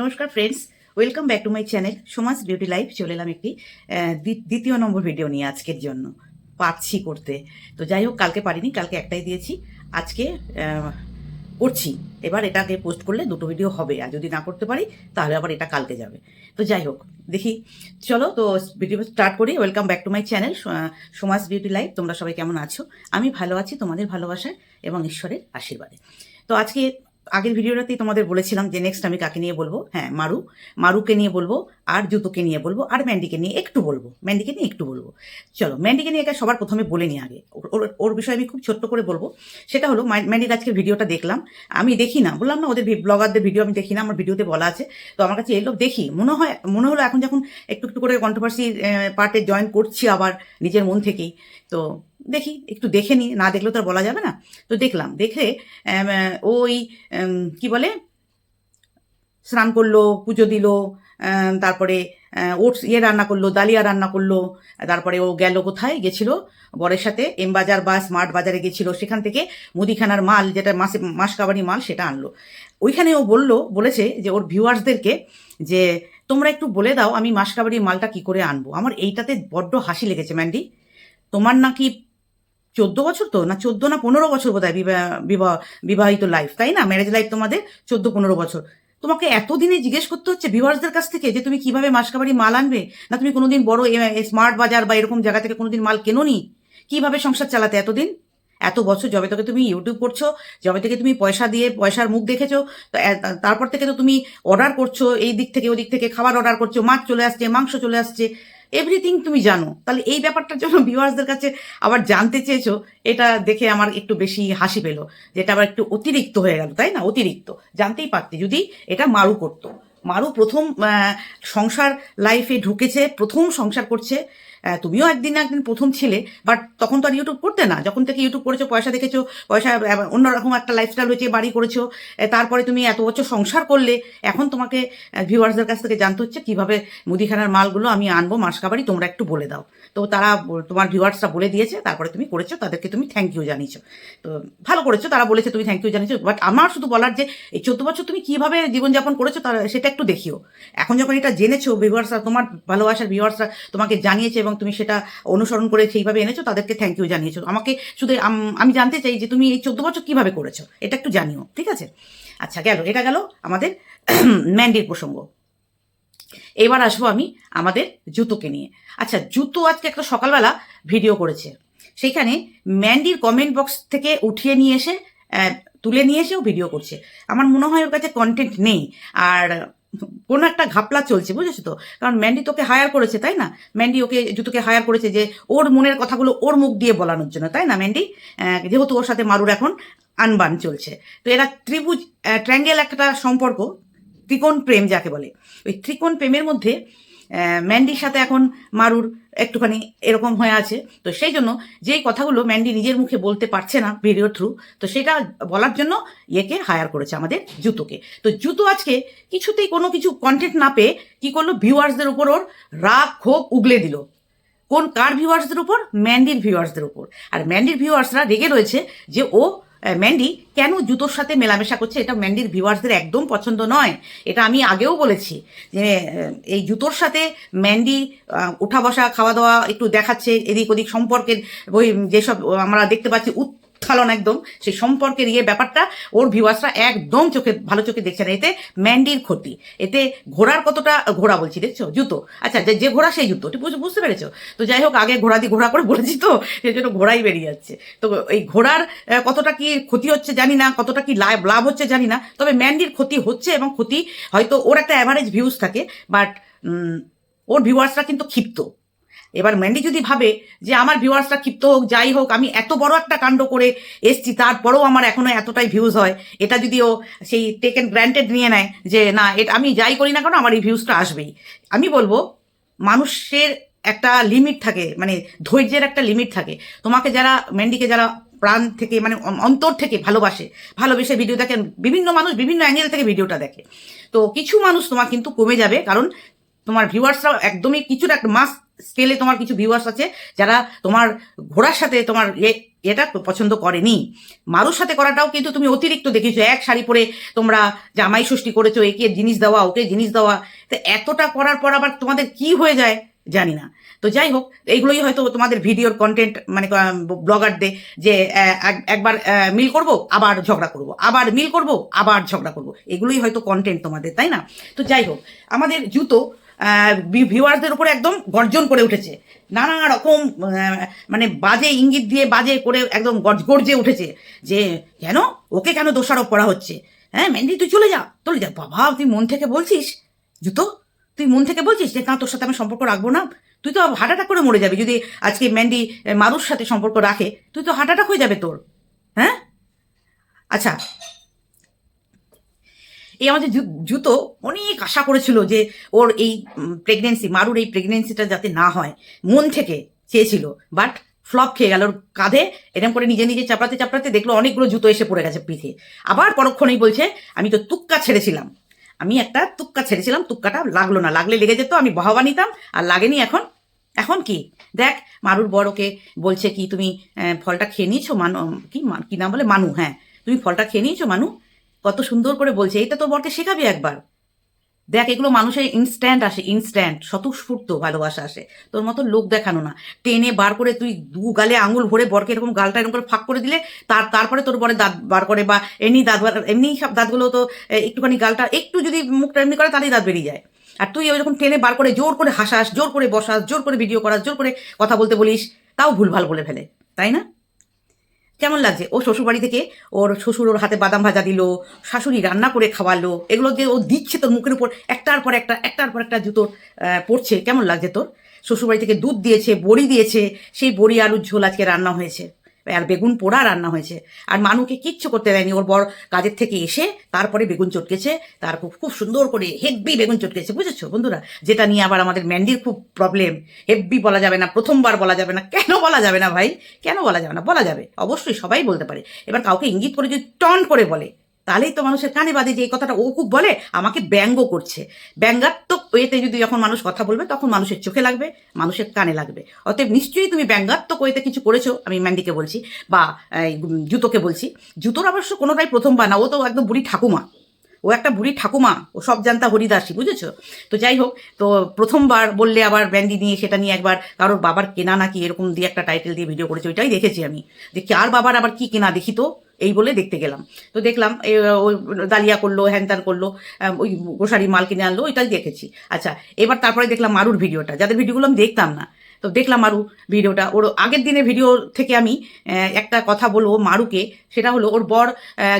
নমস্কার friends welcome back to my channel Samaj beauty life চলে এলাম একটি দ্বিতীয় নম্বর ভিডিও নিয়ে আজকের জন্য। পারছি করতে। তো যাই হোক, কালকে পারিনি, কালকে একটাই দিয়েছি। আজকে করছি। এবার এটাকে পোস্ট করলে দুটো ভিডিও হবে। আর যদি না করতে পারি, তাহলে আবার এটা কালকে যাবে। তো যাই হোক, দেখি। চলো, তো ভিডিও স্টার্ট করি। Welcome back to my channel Samaj beauty life তোমরা সবাই কেমন আছো? আমি ভালো আছি তোমাদের ভালোবাসায় এবং ঈশ্বরের আশীর্বাদে। তো আজকে আগের ভিডিওটাতেই তোমাদের বলেছিলাম যে নেক্সট আমি কাকে নিয়ে বলব? হ্যাঁ মারু। মারুকে নিয়ে বলব, আর জুতোকে নিয়ে বলব, আর ম্যান্ডিকে নিয়ে একটু বলব। ম্যান্ডিকে নিয়ে একটু বলব। চলো, ম্যান্ডিকে নিয়ে সবার প্রথমে বলে নিই আগে। ওর- ওর বিষয়ে আমি খুব ছোট্ট করে বলব। সেটা হলো ম্যান্ডির আজকে ভিডিওটা দেখলাম। আমি দেখি না, বললাম না ওদের ব্লগারদের ভিডিও আমি দেখি না, আমার ভিডিওতে বলা আছে। তো আমার কাছে এলো, দেখি। মনে হয়, মনে হলো এখন যখন একটু একটু করে কন্ট্রোভার্সি পার্টে জয়েন করছি আবার নিজের মন থেকেই। তো দেখি, একটু দেখে নি, না দেখলে তো আর বলা যাবে না। তো দেখলাম, দেখে ওই কি বলে? স্নান করল, পুজো দিল তারপরে ওটস ইয়ে রান্না করল দালিয়া রান্না করল, তারপরে ও গেল কোথায়? গেছিল বরের সাথে, এম বাজার বা স্মার্ট বাজারে গেছিল, সেখান থেকে মুদিখানার মাল, যেটা মাসে, মাস কাবারি মাল, সেটা আনলো। ওইখানে ও বলল, বলেছে যে ওর ভিউয়ার্সদেরকে যে, তোমরা একটু বলে দাও, আমি মাস কাবারির মালটা কি করে আনব? আমার এইটাতে বড্ড হাসি লেগেছে, ম্যান্ডি। তোমার নাকি চোদ্দ বছর তো? না চোদ্দ না পনেরো বছর বোধ হয় বিবাহ বিবাহিত লাইফ তাই না? ম্যারেজ লাইফ তোমাদের চোদ্দ পনেরো বছর। তোমাকে এতদিনে জিজ্ঞেস করতে হচ্ছে ভিউয়ার্সদের কাছ থেকে যে, তুমি কীভাবে মাসকাবারি মাল আনবে? না তুমি কোনোদিন বড় স্মার্ট বাজার বা এরকম জায়গা থেকে কোনোদিন মাল কেনোনি? কীভাবে সংসার চালাতে এতদিন? এত বছর যবে থেকে তুমি ইউটিউব করছ, যবে থেকে তুমি পয়সা দিয়ে, পয়সার মুখ দেখেছ তারপর থেকে তো তুমি অর্ডার করছ, এই দিক থেকে, ওদিক থেকে, খাবার অর্ডার করছ, মাছ চলে আসছে, মাংস চলে আসছে এভরিথিং তুমি জানো। তাহলে এই ব্যাপারটার জন্য ভিউয়ার্সদের কাছে আবার জানতে চেয়েছো, এটা দেখে আমার একটু বেশি হাসি পেল যেটা আবার একটু অতিরিক্ত হয়ে গেল, তাই না? অতিরিক্ত। জানতেই পারতে, যদি এটা মারু করতো। মারু প্রথম সংসার লাইফে ঢুকেছে, প্রথম সংসার করছে তুমিও একদিন না একদিন প্রথম ছিলে বাট তখন তো আর ইউটিউব করতে না। যখন থেকে ইউটিউব করেছ, পয়সা দেখেছ, পয়সা অন্যরকম একটা লাইফস্টাইল হয়েছে, বাড়ি করেছ তারপরে তুমি এত বছর সংসার করলে, এখন তোমাকে ভিউয়ার্সদের কাছ থেকে জানতে হচ্ছে কীভাবে মুদিখানার মালগুলো আমি আনব মাসকাবারি তোমরা একটু বলে দাও। তো তারা তোমার ভিউয়ার্সরা বলে দিয়েছে, তারপরে তুমি করেছ, তাদেরকে তুমি থ্যাংক ইউ জানিয়েছো। তো ভালো করেছ, তারা বলেছে তুমি থ্যাংক ইউ জানিয়েছো বাট আমার শুধু বলার যে, এই চোদ্দ বছর তুমি কীভাবে জীবনযাপন করেছ, তার, সেটা একটু দেখিও। এখন যখন এটা জেনেছো ভিউয়ার্সরা তোমার ভালোবাসার ভিউয়ার্সরা তোমাকে জানিয়েছে এবং তুমি সেটা অনুসরণ করে সেইভাবে এনেছো, তাদেরকে থ্যাংক ইউ জানিয়েছো। আমাকে শুধু আম- জানতে চাই যে তুমি এই চোদ্দ বছর কীভাবে করেছ? এটা একটু জানিও, ঠিক আছে? আচ্ছা গেল, এটা গেল আমাদের ম্যান্ডির প্রসঙ্গ। এবার আসব আমি আমাদের জুতোকে নিয়ে। আচ্ছা জুতো আজকে একটা সকালবেলা ভিডিও করেছে। সেইখানে ম্যান্ডির কমেন্ট বক্স থেকে উঠিয়ে নিয়ে এসে তুলে নিয়ে এসেও ভিডিও করছে। আমার মনে হয় ওর কাছে কন্টেন্ট নেই। আর কোনো একটা ঘাপলা চলছে, বুঝেছ তো? কারণ ম্যান্ডি তোকে হায়ার করেছে, তাই না? ম্যান্ডি ওকে, জুতুকে হায়ার করেছে যে ওর মনের কথাগুলো ওর মুখ দিয়ে বলানোর জন্য, তাই না ম্যান্ডি যেহেতু ওর সাথে মারুর এখন আনবান চলছে। তো এরা ত্রিভুজ ট্র্যাঙ্গেল একটা সম্পর্ক, ত্রিকোণ প্রেম যাকে বলে। ওই ত্রিকোণ প্রেমের মধ্যে ম্যান্ডির সাথে এখন মারুর একটুখানি এরকম হয়ে আছে। তো সেই জন্য যেই কথাগুলো ম্যান্ডি নিজের মুখে বলতে পারছে না ভিডিও থ্রু তো সেটা বলার জন্য ইয়েকে হায়ার করেছে আমাদের জুতোকে। তো জুতো আজকে কিছুতেই কোনো কিছু কন্টেন্ট না পেয়ে কী করল? ভিউয়ার্সদের উপর ওর রাগ ক্ষোভ উগলে দিল। কোন কার ভিউয়ার্সদের উপর? ম্যান্ডির ভিউয়ার্সদের উপর। আর ম্যান্ডির ভিউয়ার্সরা রেগে রয়েছে যে ও ম্যান্ডি, কেন জুতোর সাথে মেলামেশা করছে? এটা ম্যান্ডির ভিউয়ার্সদের একদম পছন্দ নয়। এটা আমি আগেও বলেছি যে এই জুতোর সাথে ম্যান্ডি উঠা বসা, খাওয়া দাওয়া একটু দেখাচ্ছে এদিক ওদিক সম্পর্কের ওই যেসব আমরা দেখতে পাচ্ছি উত্থালন একদম। সেই সম্পর্কের ইয়ে ব্যাপারটা ওর ভিউয়ার্সরা একদম চোখে, ভালো চোখে দেখছে না। এতে ম্যান্ডির ক্ষতি। এতে ঘোড়ার কতটা ঘোড়া বলছি, দেখছ? জুতো। আচ্ছা যে- যে ঘোড়া, সেই জুতো। বুঝতে পেরেছ? তো যাই হোক, আগে ঘোড়া দিয়ে ঘোড়া করে বলেছি তো, সেই জন্য ঘোড়াই বেরিয়ে যাচ্ছে। তো এই ঘোড়ার কতটা কি ক্ষতি হচ্ছে জানি না, কতটা কি লাভ লাভ হচ্ছে জানি না। তবে ম্যান্ডির ক্ষতি হচ্ছে এবং ক্ষতি হয়তো ওর একটা অ্যাভারেজ ভিউজ থাকে বাট ওর ভিউয়ার্সরা কিন্তু ক্ষিপ্ত। এবার ম্যান্ডি যদি ভাবে যে আমার ভিউয়ার্সরা ক্ষিপ্ত হোক, যাই হোক, আমি এত বড় একটা কাণ্ড করে এসছি, তারপরেও আমার এখনও এতটাই ভিউজ হয়, এটা যদি ও সেই টেকেন গ্র্যান্টেড নিয়ে নেয় যে না, এটা আমি যাই করি না কেন, আমার এই ভিউজটা আসবেই। আমি বলব, মানুষের একটা লিমিট থাকে মানে ধৈর্যের একটা লিমিট থাকে। তোমাকে যারা ম্যান্ডিকে যারা প্রাণ থেকে মানে অন্তর থেকে ভালোবাসে, ভালোবেসে ভিডিও দেখেন, বিভিন্ন মানুষ বিভিন্ন অ্যাঙ্গেল থেকে ভিডিওটা দেখে। তো কিছু মানুষ তোমার কিন্তু কমে যাবে, কারণ তোমার ভিউয়ার্সরা একদমই কিছুটা একটা মাস স্কেলে তোমার কিছু ভিউয়ার্স আছে, যারা তোমার ঘোড়ার সাথে তোমার এটা পছন্দ করেনি। মারুর সাথে করাটাও কিন্তু তুমি অতিরিক্ত দেখেছ এক শাড়ি পরে তোমরা জামাই ষষ্ঠী করেছ, একে জিনিস দেওয়া, ওকে জিনিস দেওয়া, তো এতটা করার পর আবার তোমাদের কি হয়ে যায় জানি না। তো যাই হোক, এইগুলোই হয়তো তোমাদের ভিডিওর কন্টেন্ট মানে ব্লগারদের যে একবার মিল করব, আবার ঝগড়া করব, আবার মিল করব, আবার ঝগড়া করব, এগুলোই হয়তো কন্টেন্ট তোমাদের, তাই না? তো যাই হোক, আমাদের জুতো ভিউয়ারদের উপরে একদম গর্জন করে উঠেছে। নানা রকম মানে বাজে ইঙ্গিত দিয়ে বাজে করে একদম গর্জ- গর্জে উঠেছে যে, কেন? ওকে কেন দোষারোপ করা হচ্ছে? হ্যাঁ মেহেন্দি, তুই চলে যা চলে যা। বাবা, তুই মন থেকে বলছিস? জুতো? তুই মন থেকে বলছিস যে, না, তোর সাথে আমি সম্পর্ক রাখব না? তুই তো হার্ট অ্যাটাক করে মরে যাবি যদি আজকে ম্যান্ডি মারুর সাথে সম্পর্ক রাখে, তুই তো হার্ট অ্যাটাক হয়ে যাবে তোর। হ্যাঁ? আচ্ছা এই আমাদের জুতো অনেক আশা করেছিল যে ওর এই প্রেগনেন্সি মারুর এই প্রেগনেন্সিটা যাতে না হয়। মন থেকে চেয়েছিল। বাট ফ্লপ খেয়ে গেল কাঁধে। এরকম করে নিজে নিজে চাপড়াতে চাপড়াতে দেখল অনেকগুলো জুতো এসে পড়ে গেছে পিঠে। আবার পরক্ষণেই বলছে, আমি তো তুক্কা ছেড়েছিলাম। আমি একটা তুক্কা ছেড়েছিলাম। তুক্কাটা লাগল না। লাগলে লেগে যেত, আমি বাহবা নিতাম। আর লাগেনি এখন। এখন কি? দেখ, মারুর বড়কে বলছে কি, তুমি ফলটা খেয়ে নিয়েছো? মানু, কি কি নাম বলে? মানু হ্যাঁ। তুমি ফলটা খেয়ে নিয়েছো, মানু? কত সুন্দর করে বলছে এটা তো বরকে শেখাবি একবার। দেখ, এগুলো মানুষের ইনস্ট্যান্ট আসে ইনস্ট্যান্ট স্বতঃস্ফূর্ত ভালোবাসা আসে। তোর মতো লোক দেখানো না। টেনে বার করে তুই দু গালে আঙুল ভরে বরকে এরকম গালটা এরকম করে ফাঁক করে দিলে, তার, তারপরে তোর বরে দাঁত বার করে বা এমনি দাঁত বার, এমনি সব দাঁতগুলো তো একটুখানি গালটা একটু যদি মুখটা এমনি করে তাহলেই দাঁত বেরিয়ে যায়। আর তুই ওই রকম টেনে বার করে জোর করে হাসাস, জোর করে বসাস, জোর করে ভিডিও করাস, জোর করে কথা বলতে বলিস, তাও ভুলভাল বলে ফেলে। তাই না? কেমন লাগছে? ও শ্বশুর বাড়ি থেকে ওর শ্বশুর ওর হাতে বাদাম ভাজা দিল, শাশুড়ি রান্না করে খাওয়ালো, এগুলো যে ও দিচ্ছে তোর মুখের উপর, একটার পর একটা, একটার পর একটা জুতো পড়ছে কেমন লাগছে তোর? শ্বশুর বাড়ি থেকে দুধ দিয়েছে, বড়ি দিয়েছে, সেই বড়ি আলুর ঝোল আজকে রান্না হয়েছে। আর বেগুন পোড়া রান্না হয়েছে। আর মানুকে কিচ্ছু করতে দেয়নি। ওর বর কাজের থেকে এসে তারপরে বেগুন চটকেছে। তার খুব খুব সুন্দর করে হেব্বি বেগুন চটকেছে, বুঝেছ বন্ধুরা? যেটা নিয়ে আবার আমাদের ম্যান্ডির খুব প্রবলেম হেব্বি বলা যাবে না, প্রথমবার বলা যাবে না। কেন বলা যাবে না ভাই? কেন বলা যাবে না? বলা যাবে। অবশ্যই সবাই বলতে পারে। এবার কাউকে ইঙ্গিত করে যদি টন করে বলে তাহলেই তো মানুষের কানে বাদে যে এই কথাটা ও খুব বলে, আমাকে ব্যঙ্গ করছে। ব্যঙ্গাত্মক ওয়েতে যদি যখন মানুষ কথা বলবে, তখন মানুষের চোখে লাগবে, মানুষের কানে লাগবে। অতএব নিশ্চয়ই তুমি ব্যঙ্গাত্মক ওয়েতে কিছু করেছ, আমি ম্যান্ডিকে বলছি, বা জুতোকে বলছি। জুতোর অবশ্য কোনোটাই প্রথমবার না, ও তো একদম বুড়ি ঠাকুমা। ও একটা বুড়ি ঠাকুমা, ও সব জানতা হরিদাসী বুঝেছ? তো যাই হোক, তো প্রথমবার বললে আবার ব্যান্ডি নিয়ে, সেটা নিয়ে একবার কারোর বাবার কেনা নাকি এরকম দিয়ে একটা টাইটেল দিয়ে ভিডিও করেছে, ওইটাই দেখেছি আমি। যে কার বাবার আবার কি কেনা দেখি তো? এই বলে দেখতে গেলাম। তো দেখলাম দালিয়া করল, হ্যানত্যান করল ওই গোসারি মাল কিনে আনলো, ওইটাই দেখেছি। আচ্ছা এবার তারপরে দেখলাম মারুর ভিডিওটা। যাদের ভিডিওগুলো আমি দেখতাম না তো দেখলাম মারু ভিডিওটা। ওর আগের দিনের ভিডিও থেকে আমি একটা কথা বলব মারুকে। সেটা হলো ওর বর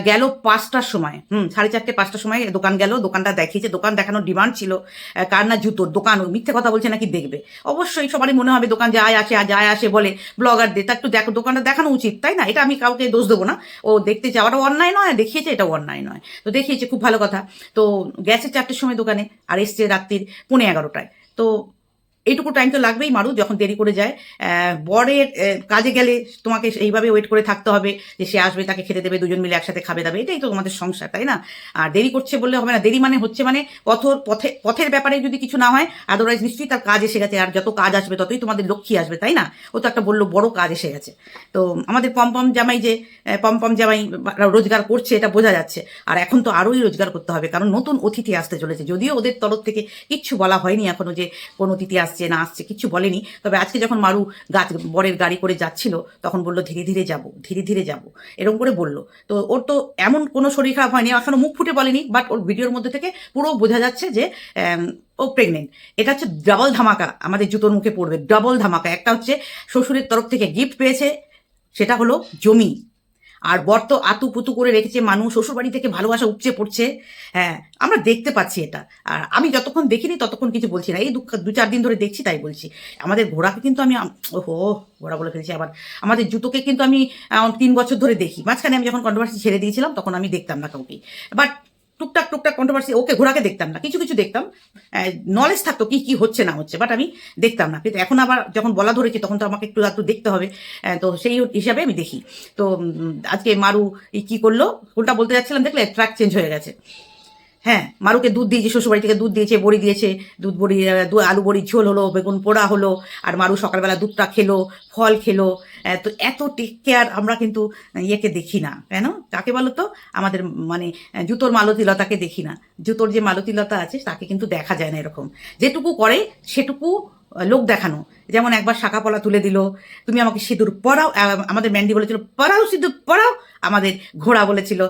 গেল পাঁচটার সময়। হুম, সাড়ে চারটে, পাঁচটার সময় দোকান গেল, দোকানটা দেখিয়েছে। দোকান দেখানোর ডিমান্ড ছিল কার না জুতোর দোকান। মিথ্যে কথা বলছে নাকি দেখবে। অবশ্যই সবারই মনে হবে দোকান যায় আসে, আর যায় আসে বলে ব্লগারদের তা একটু দেখো, দোকানটা দেখানো উচিত, তাই না? এটা আমি কাউকে দোষ দেবো না। ও দেখতে যাওয়াটাও অন্যায় নয়, দেখিয়েছে এটাও অন্যায় নয়। তো দেখিয়েছে, খুব ভালো কথা। তো গেছে চারটের সময় দোকানে, আর এসছে রাত্রির পৌনে এগারোটায়। তো এইটুকু টাইম তো লাগবেই, মারু, যখন দেরি করে যায়। বরের কাজে গেলে তোমাকে এইভাবে ওয়েট করে থাকতে হবে যে সে আসবে, তাকে খেতে দেবে, দুজন মিলে একসাথে খাবে, দাবে, এটাই তো তোমাদের সংসার, তাই না? আর দেরি করছে বললে হবে না, দেরি মানে হচ্ছে মানে পথর, পথে, পথের ব্যাপারে যদি কিছু না হয় আদারওয়াইজ নিশ্চয়ই তার কাজ এসে গেছে, আর যত কাজ আসবে ততই তোমাদের লক্ষ্মী আসবে, তাই না? ও তো একটা বলল, বড় কাজ এসে গেছে। তো আমাদের পমপম জামাই যে পমপম জামাই রোজগার করছে, এটা বোঝা যাচ্ছে। আর এখন তো আরোই রোজগার করতে হবে, কারণ নতুন অতিথি আসতে চলেছে, যদিও ওদের তরফ থেকে কিচ্ছু বলা হয়নি এখনও যে কোন অতিথি আসছে। না আসছে, কিছু বলেনি। তবে আজকে যখন মারু গাছ, বরের গাড়ি করে যাচ্ছিল, তখন বলল, ধীরে ধীরে যাব, ধীরে ধীরে যাব। এরকম করে বলল। তো ওর তো এমন কোনো শরীর খারাপ হয়নি, এখনও মুখ ফুটে বলেনি বাট ওর ভিডিওর মধ্যে থেকে পুরো বোঝা যাচ্ছে যে ও প্রেগনেন্ট এটা হচ্ছে ডাবল ধামাকা, আমাদের জুতোর মুখে পড়বে ডাবল ধামাকা। একটা হচ্ছে শ্বশুরের তরফ থেকে গিফট পেয়েছে, সেটা হলো জমি। আর বর তো আতু পুতু করে রেখেছে, মানুষ শ্বশুরবাড়ি থেকে ভালোবাসা উপচে পড়ছে। হ্যাঁ আমরা দেখতে পাচ্ছি এটা। আর আমি যতক্ষণ দেখিনি ততক্ষণ কিছু বলছি না। এই দু দু চার দিন ধরে দেখছি তাই বলছি। আমাদের ঘোড়াকে কিন্তু আমি ওহো, ঘোড়া বলে ফেলেছি আবার। আমাদের জুতোকে কিন্তু আমি তিন বছর ধরে দেখি। মাঝখানে আমি যখন কন্ট্রোভার্সি ছেড়ে দিয়েছিলাম তখন আমি দেখতাম না কাউকে। বাট টুকটাক টুকটাক কন্ট্রোভার্সি ওকে ঘোড়াকে দেখতাম না, কিছু কিছু দেখতাম। নলেজ থাকতো কি কি হচ্ছে, না হচ্ছে বাট আমি দেখতাম না। কিন্তু এখন আবার যখন বলা ধরেছি, তখন তো আমাকে একটু একটু দেখতে হবে। তো সেই হিসাবে আমি দেখি। তো আজকে মারু কি করল? ওটা বলতে যাচ্ছিলাম, দেখলে ট্র্যাক চেঞ্জ হয়ে গেছে। হ্যাঁ মারুকে দুধ দিয়েছে শ্বশুরবাড়ি থেকে দুধ দিয়েছে বড়ি দিয়েছে দুধ বড়ি আলু বড়ির ঝোল হলো বেগুন পোড়া হলো আর মারু সকালবেলা দুধটা খেলো ফল খেলো তো এত টেক কেয়ার আমরা কিন্তু ইয়েকে দেখি না কেন? তাকে বলো তো আমাদের মানে জুতোর মালতীলতাকে দেখি না। জুতোর যে মালতীলতা আছে তাকে কিন্তু দেখা যায় না এরকম। যেটুকু করে সেটুকু লোক দেখানো। যেমন একবার শাখা পলা তুলে দিল তুমি আমাকে সিঁদুর আহ, আমাদের ম্যান্ডি বলেছিল পরাও সিঁদুর পরাও। আমাদের ঘোড়া বলেছিল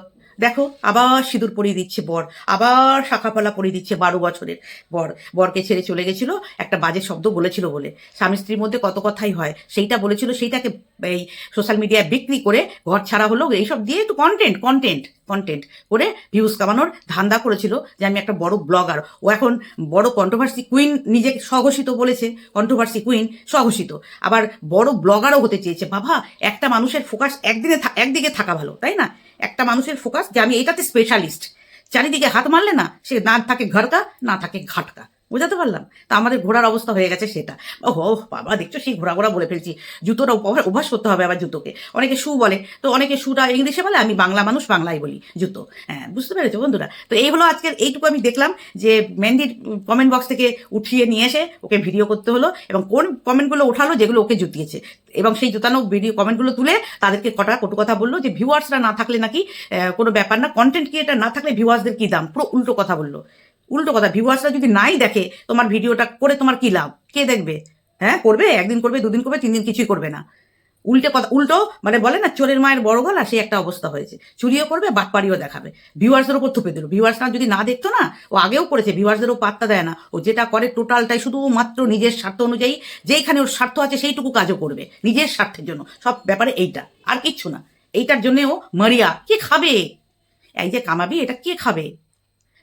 দেখো, আবার সিঁদুর পরিয়ে দিচ্ছে বর, আবার শাখাপালা পরিয়ে দিচ্ছে বারো বছরের বর। বরকে ছেড়ে চলে গেছিল, একটা বাজে শব্দ বলেছিল বলে। স্বামী স্ত্রীর মধ্যে কত কথাই হয়, সেইটা বলেছিল, সেইটাকে এই সোশ্যাল মিডিয়ায় বিক্রি করে ঘর ছাড়া হলো, এইসব দিয়ে একটু কন্টেন্ট কন্টেন্ট কন্টেন্ট করে ভিউজ কামানোর ধান্দা করেছিল যে আমি একটা বড় ব্লগার ও এখন বড় কন্ট্রোভার্সি কুইন নিজেকে স্বঘোষিত বলেছে কন্ট্রোভার্সি কুইন স্বঘোষিত। আবার বড় ব্লগারও হতে চেয়েছে। বাবা, একটা মানুষের ফোকাস একদিনে একদিকে থাকা ভালো, তাই না? একটা মানুষের ফোকাস যে আমি এটাতে স্পেশালিস্ট চারিদিকে হাত মারলে না, সে না থাকে ঘরকা না থাকে ঘাটকা বুঝাতে পারলাম? তা আমাদের ঘোড়ার অবস্থা হয়ে গেছে সেটা। ও বাবা, দেখছ সেই ঘোড়া ঘোড়া বলে ফেলছি। জুতোটা অভ্যাস করতে হবে আবার জুতোকে। অনেকে শু বলে। তো অনেকে শুটা ইংলিশে বলে, আমি বাংলা মানুষ, বাংলায় বলি জুতো। হ্যাঁ বুঝতে পেরেছ বন্ধুরা? তো এই হলো আজকের, এইটুকু আমি দেখলাম যে মেন্ডির কমেন্ট বক্স থেকে উঠিয়ে নিয়ে এসে ওকে ভিডিও করতে হলো এবং কোন কমেন্টগুলো ওঠালো যেগুলো ওকে জুতিয়েছে। এবং সেই জুতানো ভিডিও কমেন্টগুলো তুলে তাদেরকে কটা কটু কথা বলল যে ভিউয়ার্সরা না থাকলে নাকি কোনো ব্যাপার না। কন্টেন্ট ক্রিয়েটার না থাকলে ভিউয়ার্সদের কি দাম? পুরো উল্টো কথা বলল। উল্টো কথা ভিউয়ার্সরা যদি নাই দেখে তোমার ভিডিওটা করে তোমার কি লাভ? কে দেখবে? হ্যাঁ করবে? একদিন করবে, দুদিন করবে তিন দিন কিছুই করবে না। উল্টে কথা, উল্টো মানে বলে না, চোরের মায়ের বড় গলা সেই একটা অবস্থা হয়েছে। চুরিও করবে, বাটপাড়িও দেখাবে। ভিউয়ার্সদের ওপর থুপে দিল। ভিউয়ার্সরা যদি না দেখতো না, ও আগেও করেছে ভিউয়ার্সদেরও পাত্তা দেয় না। ও যেটা করে টোটালটাই শুধু মাত্র নিজের স্বার্থ অনুযায়ী, যেইখানে ওর স্বার্থ আছে, সেইটুকু কাজও করবে, নিজের স্বার্থের জন্য। সব ব্যাপারে এইটা, আর কিচ্ছু না। এইটার জন্যে ও মারিয়া, কে খাবে? এই যে কামাবি, এটা কে খাবে?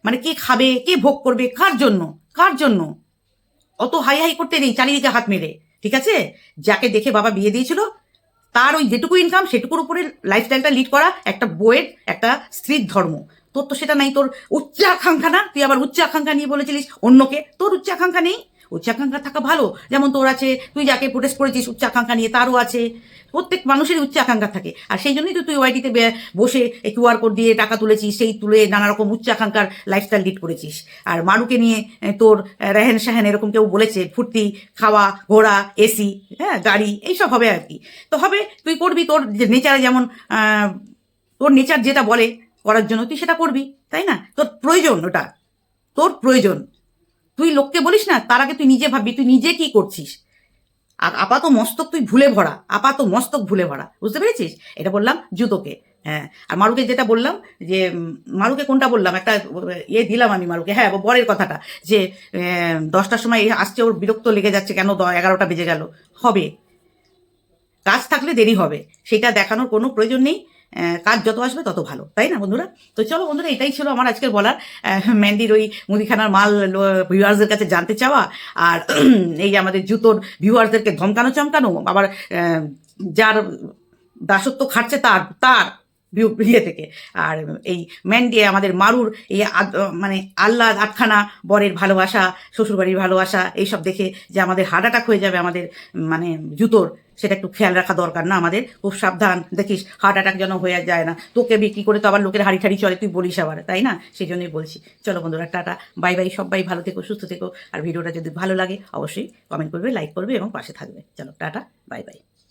মানে কে খাবে, কে ভোগ করবে, কার জন্য কার জন্য? অত হাই হাই করতে নেই, চারিদিকে হাত মেরে, ঠিক আছে? যাকে দেখে বাবা বিয়ে দিয়েছিল, তার ওই যেটুকু ইনকাম সেটুকুর উপরে লাইফস্টাইলটা লিড করা একটা বইয়ের, একটা স্ত্রীর ধর্ম। তোর তো সেটা নাই, তোর উচ্চ আকাঙ্ক্ষা না? তুই আবার উচ্চ আকাঙ্ক্ষা নিয়ে বলেছিলিস অন্যকে, তোর উচ্চ আকাঙ্ক্ষা নেই? উচ্চাকাঙ্ক্ষা থাকা ভালো? যেমন তোর আছে, তুই যাকে প্রোটেস্ট করেছিস, উচ্চাকাঙ্ক্ষা নিয়ে তারও আছে। প্রত্যেক মানুষেরই উচ্চাকাঙ্ক্ষা থাকে। আর সেই জন্যই তো তুই ওয়াইটিতে বসে কিউআর কোড দিয়ে টাকা তুলেছিস, সেই তুলে নানা রকম উচ্চাকাঙ্ক্ষার লাইফস্টাইল লিড করেছিস। আর মারুকে নিয়ে তোর রেহেন সাহেন এরকম কেউ বলেছে, ফুর্তি, খাওয়া ঘোড়া এসি হ্যাঁ গাড়ি, এইসব হবে আর কি। তো হবে, তুই করবি তোর নেচারে যেমন তোর নেচার যেটা বলে করার জন্য তুই সেটা করবি, তাই না? তোর প্রয়োজন ওটা। তোর প্রয়োজন। তুই লোককে বলিস না, তার আগে তুই নিজে ভাববি, তুই নিজে কি করছিস? আর আপাত মস্তক তুই ভুলে ভরা, আপাত মস্তক ভুলে ভরা, বুঝতে পেরেছিস? এটা বললাম জুতোকে হ্যাঁ। আর মারুকে যেটা বললাম, যে মারুকে কোনটা বললাম? একটা ইয়ে দিলাম আমি মারুকে হ্যাঁ বরের কথাটা, যে দশটার সময় আসছে, ওর বিরক্ত লেগে যাচ্ছে, কেন এগারোটা বেজে গেল? হবে। কাজ থাকলে দেরি হবে, সেটা দেখানোর কোনো প্রয়োজন নেই। কাজ যত আসবে তত ভালো, তাই না বন্ধুরা? তো চলো বন্ধুরা, এটাই ছিল আমার আজকের বলার। মেহেন্দির ওই মুদিখানার মাল ভিউয়ার্সদের কাছে জানতে চাওয়া, আর এই আমাদের জুতোর ভিউয়ার্সদেরকে ধমকানো চমকানো আবার যার দাসত্ব খাটছে তার তার। ইয়ে থেকে। আর এই ম্যান্ডি, আমাদের মারুর এই মানে আল্লাহ আটখানা, বরের ভালোবাসা, শ্বশুরবাড়ির ভালোবাসা, এইসব দেখে যে আমাদের হার্ট অ্যাটাক হয়ে যাবে আমাদের মানে জুতোর, সেটা একটু খেয়াল রাখা দরকার না আমাদের। খুব সাবধান, দেখিস হার্ট অ্যাটাক যেন হয়ে যায় না। তোকে বিক্রি করে তো আবার লোকের হাড়ি ঠাড়ি চলে, তুই বলিস আবার, তাই না? সেই জন্যই বলছি। চলো বন্ধুরা, টাটা, বাই বাই, সবাই ভালো থেকো, সুস্থ থেকো। আর ভিডিওটা যদি ভালো লাগে, অবশ্যই কমেন্ট করবে লাইক করবে এবং পাশে থাকবে। চলো, টাটা, বাই বাই।